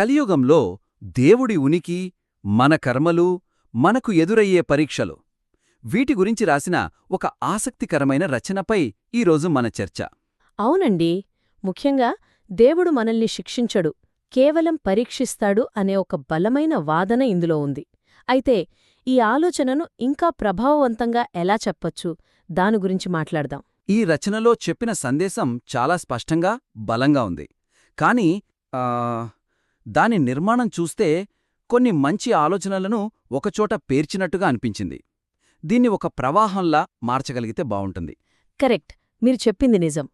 కలియుగంలో దేవుడి ఉనికి మన కర్మలు మనకు ఎదురయ్యే పరీక్షలు. వీటి గురించి రాసిన ఒక ఆసక్తికరమైన రచనపై ఈరోజు మన చర్చ. అవునండి. ముఖ్యంగా దేవుడు మనల్ని శిక్షించడు కేవలం పరీక్షిస్తాడు అనే ఒక బలమైన వాదన ఇందులో ఉంది. అయితే ఈ ఆలోచనను ఇంకా ప్రభావవంతంగా ఎలా చెప్పొచ్చు? దాని గురించి మాట్లాడదాం. ఈ రచనలో చెప్పిన సందేశం చాలా స్పష్టంగా బలంగా ఉంది. కాని ఆ, దాని నిర్మాణం చూస్తే కొన్ని మంచి ఆలోచనలను ఒకచోట పేర్చినట్టుగా అనిపించింది. దీన్ని ఒక ప్రవాహంలా మార్చగలిగితే బావుంటుంది. కరెక్ట్. మీరు చెప్పింది నిజం.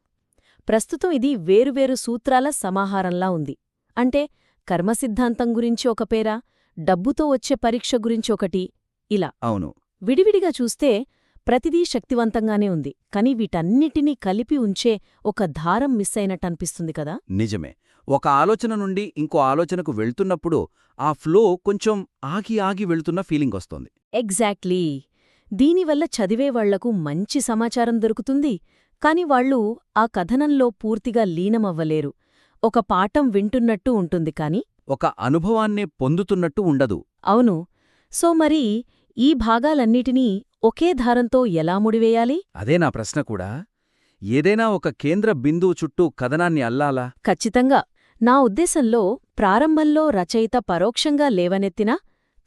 ప్రస్తుతం ఇది వేరువేరు సూత్రాల సమాహారంలా ఉంది. అంటే కర్మసిద్ధాంతం గురించి ఒక పేరా డబ్బుతో వచ్చే పరీక్ష గురించి ఒకటి ఇలా. అవును. విడివిడిగా చూస్తే ప్రతిదీ శక్తివంతంగానే ఉంది కాని వీటన్నిటినీ కలిపి ఉంచే ఒక దారం మిస్ అయినట్టనిపిస్తుంది కదా? నిజమే. ఒక ఆలోచన నుండి ఇంకో ఆలోచనకు వెళ్తున్నప్పుడు ఆ ఫ్లో కొంచెం ఆగి ఆగి వెళ్తున్న ఫీలింగ్ వస్తోంది. ఎగ్జాక్ట్లీ. దీనివల్ల చదివేవాళ్ళకు మంచి సమాచారం దొరుకుతుంది కాని వాళ్ళు ఆ కథనంలో పూర్తిగా లీనమవ్వలేరు. ఒక పాఠం వింటున్నట్టు ఉంటుంది కాని ఒక అనుభవాన్నే పొందుతున్నట్టు ఉండదు. అవును. సో మరి ఈ భాగాలన్నిటినీ ఒకే దారంతో ఎలా ముడివేయాలి? అదే నా ప్రశ్న కూడా. ఏదైనా ఒక కేంద్ర బిందువు చుట్టూ కథనాన్ని అల్లాలా? ఖచ్చితంగా. నా ఉద్దేశంలో ప్రారంభంలో రచయిత పరోక్షంగా లేవనెత్తినా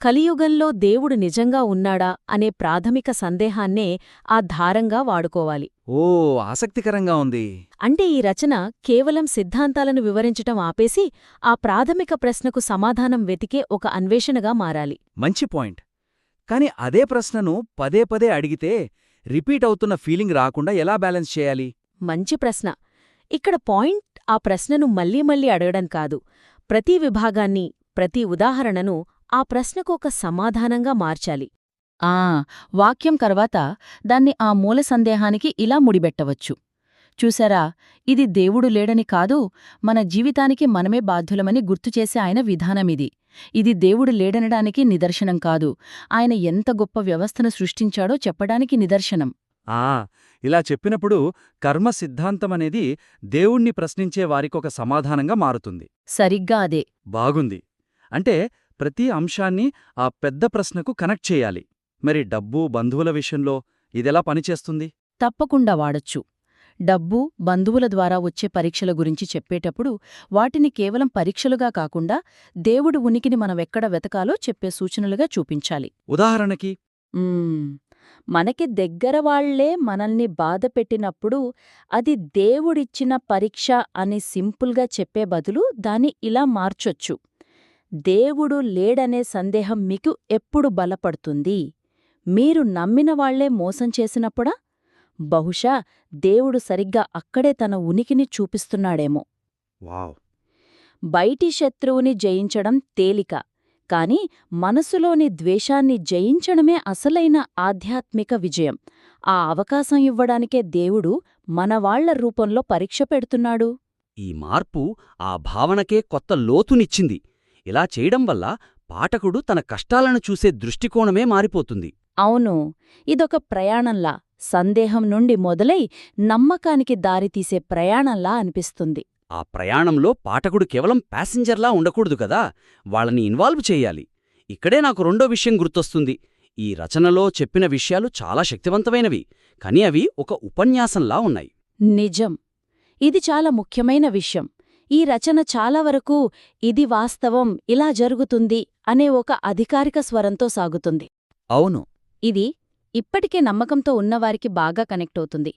కలియుగంలో దేవుడు నిజంగా ఉన్నాడా అనే ప్రాథమిక సందేహాన్నే ఆ ధారంగా వాడుకోవాలి. ఓ ఆసక్తికరంగా ఉంది. అంటే ఈ రచన కేవలం సిద్ధాంతాలను వివరించటం ఆపేసి ఆ ప్రాథమిక ప్రశ్నకు సమాధానం వెతికే ఒక అన్వేషణగా మారాలి. మంచి పాయింట్. కాని అదే ప్రశ్నను పదే పదే అడిగితే రిపీట్ అవుతున్న ఫీలింగ్ రాకుండా ఎలా బ్యాలెన్స్ చేయాలి? మంచి ప్రశ్న. ఇక్కడ పాయింట్ ఆ ప్రశ్నను మళ్ళీ మళ్ళీ అడగడం కాదు. ప్రతి విభాగాన్ని ప్రతి ఉదాహరణను ఆ ప్రశ్నకు ఒక సమాధానంగా మార్చాలి. ఆ వాక్యం తర్వాత దాన్ని ఆ మూల సందేహానికి ఇలా ముడిబెట్టవచ్చు చూసారా ఇది దేవుడు లేడని కాదు మన జీవితానికి మనమే బాధ్యులమని గుర్తుచేసే ఆయన విధానమిది. ఇది దేవుడు లేడనడానికి నిదర్శనం కాదు. ఆయన ఎంత గొప్ప వ్యవస్థను సృష్టించాడో చెప్పడానికి నిదర్శనం. ఆ ఇలా చెప్పినప్పుడు కర్మ సిద్ధాంతమనేది దేవుణ్ణి ప్రశ్నించే వారికొక సమాధానంగా మారుతుంది. సరిగ్గా అదే. బాగుంది. అంటే ప్రతి అంశాన్ని ఆ పెద్ద ప్రశ్నకు కనెక్ట్ చేయాలి. మరి డబ్బు బంధువుల విషయంలో ఇదెలా పనిచేస్తుంది? తప్పకుండా వాడొచ్చు. డబ్బు బంధువుల ద్వారా వచ్చే పరీక్షల గురించి చెప్పేటప్పుడు వాటిని కేవలం పరీక్షలుగా కాకుండా దేవుడు ఉనికిని మనమెక్కడ వెతకాలో చెప్పే సూచనలుగా చూపించాలి. ఉదాహరణకి. మనకి దగ్గర వాళ్ళే మనల్ని బాధపెట్టినప్పుడు అది దేవుడిచ్చిన పరీక్ష అని సింపుల్గా చెప్పే బదులు దాన్ని ఇలా మార్చొచ్చు. దేవుడు లేడనే సందేహం మీకు ఎప్పుడు బలపడుతుంది? మీరు నమ్మిన వాళ్ళే మోసం చేసినప్పుడా? బహుశా దేవుడు సరిగ్గా అక్కడే తన ఉనికిని చూపిస్తున్నాడేమో. వావ్. బయటి శత్రువుని జయించడం తేలిక కాని మనసులోని ద్వేషాన్ని జయించడమే అసలైన ఆధ్యాత్మిక విజయం. ఆ అవకాశం ఇవ్వడానికే దేవుడు మనవాళ్ళ రూపంలో పరీక్ష పెడుతున్నాడు. ఈ మార్పు ఆ భావనకే కొత్త లోతునిచ్చింది. ఇలా చేయడం వల్ల పాఠకుడు తన కష్టాలను చూసే దృష్టికోణమే మారిపోతుంది. అవును ఇదొక ప్రయాణంలా సందేహం నుండి మొదలై నమ్మకానికి దారితీసే ప్రయాణంలా అనిపిస్తుంది. ఆ ప్రయాణంలో పాఠకుడు కేవలం ప్యాసింజర్లా ఉండకూడదు కదా వాళ్ళని ఇన్వాల్వ్ చేయాలి. ఇక్కడే నాకు రెండో విషయం గుర్తొస్తుంది. ఈ రచనలో చెప్పిన విషయాలు చాలా శక్తివంతమైనవి కానీ అవి ఒక ఉపన్యాసంలా ఉన్నాయి. నిజం. ఇది చాలా ముఖ్యమైన విషయం. ఈ రచన చాలా వరకు ఇది వాస్తవం ఇలా జరుగుతుంది అనే ఒక అధికారిక స్వరంతో సాగుతుంది. అవును. ఇది ఇప్పటికే నమ్మకంతో ఉన్నవారికి బాగా కనెక్ట్ అవుతుంది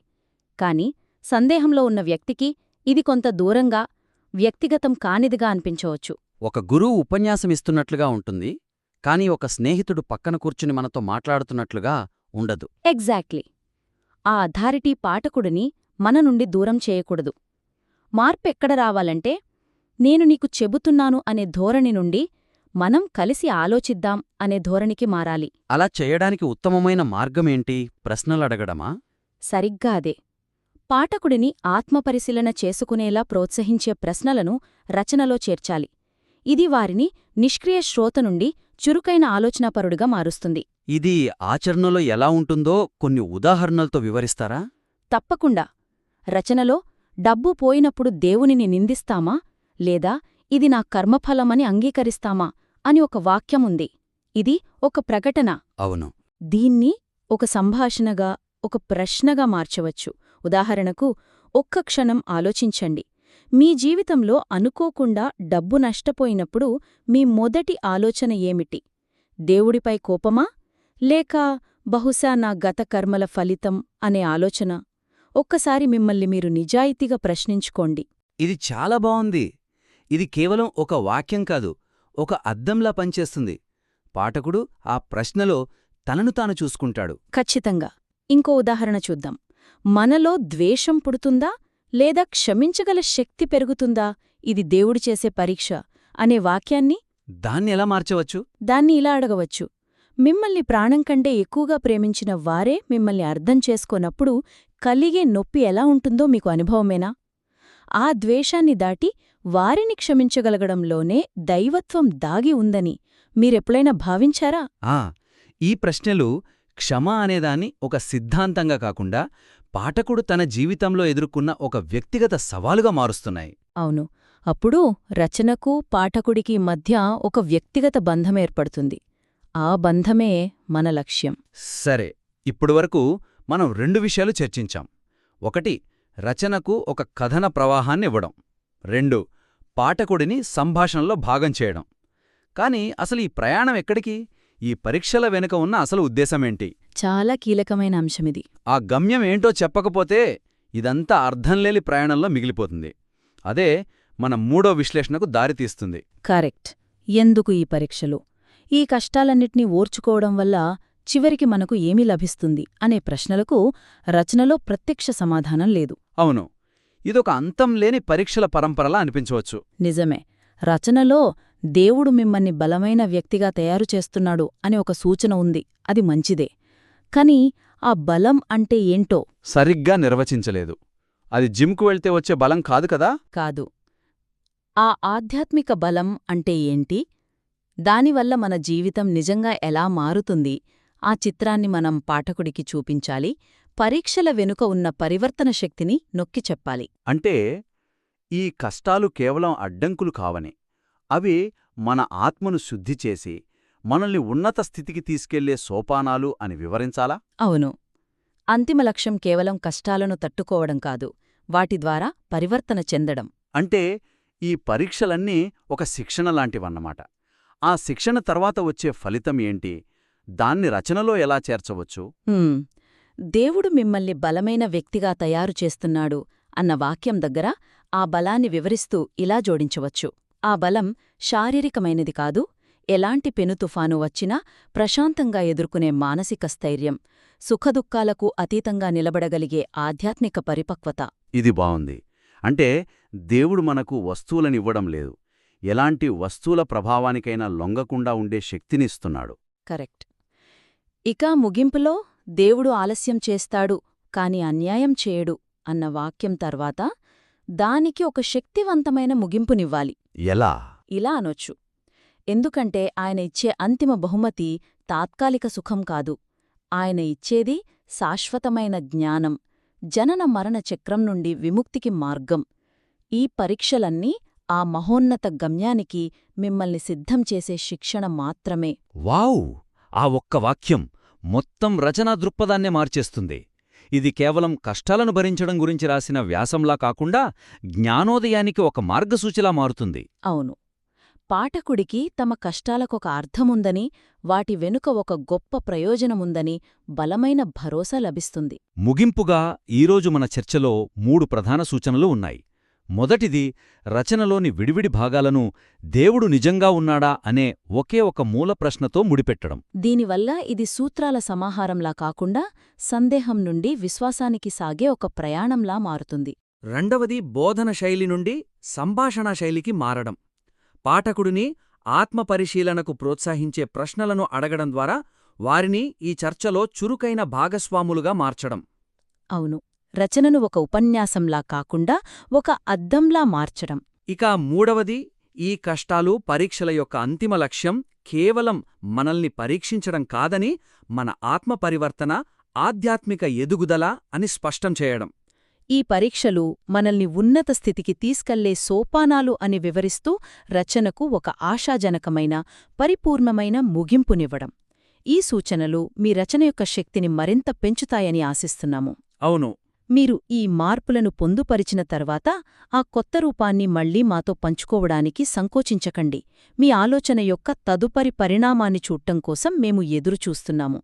కాని సందేహంలో ఉన్న వ్యక్తికి ఇది కొంత దూరంగా వ్యక్తిగతం కానిదిగా అనిపించవచ్చు. ఒక గురువు ఉపన్యాసమిస్తున్నట్లుగా ఉంటుంది కానీ ఒక స్నేహితుడు పక్కన కూర్చుని మనతో మాట్లాడుతున్నట్లుగా ఉండదు. ఎగ్జాక్ట్లీ. ఆ అథారిటీ పాఠకుడిని మన నుండి దూరం చేయకూడదు. మార్పెక్కడ రావాలంటే నేను నీకు చెబుతున్నాను అనే ధోరణి నుండి మనం కలిసి ఆలోచిద్దాం అనే ధోరణికి మారాలి. అలా చేయడానికి ఉత్తమమైన మార్గమేంటి? ప్రశ్నలడగడమా? సరిగ్గా అదే. పాఠకుడిని ఆత్మపరిశీలన చేసుకునేలా ప్రోత్సహించే ప్రశ్నలను రచనలో చేర్చాలి. ఇది వారిని నిష్క్రియ శ్రోత నుండి చురుకైన ఆలోచనాపరుడుగా మారుస్తుంది. ఇది ఆచరణలో ఎలా ఉంటుందో కొన్ని ఉదాహరణలతో వివరిస్తారా? తప్పకుండా. రచనలో డబ్బు పోయినప్పుడు దేవునిని నిందిస్తామా? లేదా ఇది నా కర్మఫలమని అంగీకరిస్తామా? అని ఒక వాక్యముంది. ఇది ఒక ప్రకటన. అవును. దీన్ని ఒక సంభాషణగా ఒక ప్రశ్నగా మార్చవచ్చు. ఉదాహరణకు ఒక్క క్షణం ఆలోచించండి. మీ జీవితంలో అనుకోకుండా డబ్బు నష్టపోయినప్పుడు మీ మొదటి ఆలోచన ఏమిటి? దేవుడిపై కోపమా? లేక బహుశా నా గత కర్మల ఫలితం అనే ఆలోచన? ఒక్కసారి మిమ్మల్ని మీరు నిజాయితీగా ప్రశ్నించుకోండి. ఇది చాలా బావుంది. ఇది కేవలం ఒక వాక్యం కాదు. ఒక అద్దంలా పనిచేస్తుంది. పాఠకుడు ఆ ప్రశ్నలో తనను తాను చూసుకుంటాడు. ఖచ్చితంగా. ఇంకో ఉదాహరణ చూద్దాం. మనలో ద్వేషం పుడుతుందా? లేదా క్షమించగల శక్తి పెరుగుతుందా? ఇది దేవుడు చేసే పరీక్ష అనే వాక్యాన్ని? దాన్ని ఎలా మార్చవచ్చు? దాన్ని ఇలా అడగవచ్చు. మిమ్మల్ని ప్రాణం కంటే ఎక్కువగా ప్రేమించిన వారే మిమ్మల్ని అర్థం చేసుకోనప్పుడు కలిగే నొప్పి ఎలా ఉంటుందో మీకు అనుభవమేనా? ఆ ద్వేషాన్ని దాటి వారిని క్షమించగలగడంలోనే దైవత్వం దాగి ఉందని మీరెప్పుడైనా భావించారా? ఆ ఈ ప్రశ్నలు క్షమ అనేదాన్ని ఒక సిద్ధాంతంగా కాకుండా పాఠకుడు తన జీవితంలో ఎదుర్కొన్న ఒక వ్యక్తిగత సవాలుగా మారుస్తున్నాయి. అవును. అప్పుడు రచనకు పాఠకుడికి మధ్య ఒక వ్యక్తిగత బంధం ఏర్పడుతుంది. ఆ బంధమే మన లక్ష్యం. సరే ఇప్పటివరకు మనం రెండు విషయాలు చర్చించాం. ఒకటి రచనకు ఒక కథన ప్రవాహాన్ని ఇవ్వడం రెండు పాఠకుడిని సంభాషణలో భాగం చేయడం. కాని అసలు ఈ ప్రయాణం ఎక్కడికి? ఈ పరీక్షల వెనుక ఉన్న అసలు ఉద్దేశమేంటి? చాలా కీలకమైన అంశమిది. ఆ గమ్యం ఏంటో చెప్పకపోతే ఇదంతా అర్థంలేని ప్రయాణంలో మిగిలిపోతుంది. అదే మన మూడో విశ్లేషణకు దారితీస్తుంది కరెక్ట్. ఎందుకు ఈ పరీక్షలు? ఈ కష్టాలన్నిటినీ ఓర్చుకోవడం వల్ల చివరికి మనకు ఏమి లభిస్తుంది అనే ప్రశ్నలకు రచనలో ప్రత్యక్ష సమాధానం లేదు. అవును. ఇదొక అంతం లేని పరీక్షల పరంపరలా అనిపించవచ్చు. నిజమే. రచనలో దేవుడు మిమ్మల్ని బలమైన వ్యక్తిగా తయారు చేస్తున్నాడు అనే ఒక సూచన ఉంది. అది మంచిదే. కాని ఆ బలం అంటే ఏంటో? సరిగ్గా నిర్వచించలేదు. అది జిమ్కు వెళ్తే వచ్చే బలం కాదు కదా? కాదు. ఆ ఆధ్యాత్మిక బలం అంటే ఏంటి? దానివల్ల మన జీవితం నిజంగా ఎలా మారుతుంది? ఆ చిత్రాన్ని మనం పాఠకుడికి చూపించాలి. పరీక్షల వెనుక ఉన్న పరివర్తన శక్తిని నొక్కి చెప్పాలి. అంటే ఈ కష్టాలు కేవలం అడ్డంకులు కావని. అవి మన ఆత్మను శుద్ధి చేసి మనల్ని ఉన్నత స్థితికి తీసుకెళ్ళే సోపానాలు అని వివరించాలా? అవును. అంతిమ లక్ష్యం కేవలం కష్టాలను తట్టుకోవడం కాదు వాటి ద్వారా పరివర్తన చెందడం. అంటే ఈ పరీక్షలన్నీ ఒక శిక్షణ లాంటివన్నమాట. ఆ శిక్షణ తర్వాత వచ్చే ఫలితం ఏంటి? దాన్ని రచనలో ఎలా చేర్చవచ్చు. దేవుడు మిమ్మల్ని బలమైన వ్యక్తిగా తయారు చేస్తున్నాడు అన్న వాక్యం దగ్గర ఆ బలాన్ని వివరిస్తూ ఇలా జోడించవచ్చు. ఆ బలం శారీరకమైనది కాదు ఎలాంటి పెనుతుఫాను వచ్చినా ప్రశాంతంగా ఎదుర్కొనే మానసిక స్థైర్యం సుఖదుఖాలకు అతీతంగా నిలబడగలిగే ఆధ్యాత్మిక పరిపక్వత. ఇది బావుంది అంటే దేవుడు మనకు వస్తువులనివ్వడం లేదు. ఎలాంటి వస్తువుల ప్రభావానికైనా లొంగకుండా ఉండే శక్తినిస్తున్నాడు కరెక్ట్. ఇక ముగింపులో దేవుడు ఆలస్యం చేస్తాడు కాని అన్యాయం చేయడు అన్న వాక్యం తర్వాత దానికి ఒక శక్తివంతమైన ముగింపునివ్వాలి. ఎలా? ఇలా అనొచ్చు. ఎందుకంటే ఆయన ఇచ్చే అంతిమ బహుమతి తాత్కాలిక సుఖం కాదు. ఆయన ఇచ్చేది శాశ్వతమైన జ్ఞానం జనన మరణ చక్రం నుండి విముక్తికి మార్గం. ఈ పరీక్షలన్నీ ఆ మహోన్నత గమ్యానికి మిమ్మల్ని సిద్ధం చేసే శిక్షణ మాత్రమే. వావ్! ఆ ఒక్క వాక్యం మొత్తం రచనా దృక్పథాన్నే మార్చేస్తుంది. ఇది కేవలం కష్టాలను భరించడం గురించి రాసిన వ్యాసంలా కాకుండా జ్ఞానోదయానికి ఒక మార్గసూచిలా మారుతుంది. అవును. పాఠకుడికి తమ కష్టాలకొక అర్థముందని వాటి వెనుక ఒక గొప్ప ప్రయోజనముందని బలమైన భరోసా లభిస్తుంది. ముగింపుగా ఈరోజు మన చర్చలో మూడు ప్రధాన సూచనలు ఉన్నాయి. మొదటిది రచనలోని విడివిడి భాగాలను దేవుడు నిజంగా ఉన్నాడా అనే ఒకే ఒక మూల ప్రశ్నతో ముడిపెట్టడం. దీనివల్ల ఇది సూత్రాల సమాహారంలా కాకుండా సందేహం నుండి విశ్వాసానికి సాగే ఒక ప్రయాణంలా మారుతుంది. రెండవది బోధన శైలి నుండి సంభాషణ శైలికి మారడం. పాఠకుడిని ఆత్మపరిశీలనకు ప్రోత్సహించే ప్రశ్నలను అడగడం ద్వారా వారిని ఈ చర్చలో చురుకైన భాగస్వాములుగా మార్చడం. అవును. రచనను ఒక ఉపన్యాసంలా కాకుండా ఒక అద్దంలా మార్చడం. ఇక మూడవది ఈ కష్టాలు పరీక్షల యొక్క అంతిమ లక్ష్యం కేవలం మనల్ని పరీక్షించడం కాదని మన ఆత్మ పరివర్తన ఆధ్యాత్మిక ఎదుగుదల అని స్పష్టం చేయడం. ఈ పరీక్షలు మనల్ని ఉన్నత స్థితికి తీసుకెళ్ళే సోపానాలు అని వివరిస్తూ రచనకు ఒక ఆశాజనకమైన పరిపూర్ణమైన ముగింపునివ్వడం. ఈ సూచనలు మీ రచన యొక్క శక్తిని మరింత పెంచుతాయని ఆశిస్తున్నాము. అవును మీరు ఈ మార్పులను పొందుపరిచిన తర్వాత ఆ కొత్త రూపాన్ని మళ్ళీ మాతో పంచుకోవడానికి సంకోచించకండి. మీ ఆలోచన యొక్క తదుపరి పరిణామాన్ని చూడటం కోసం మేము ఎదురుచూస్తున్నాము.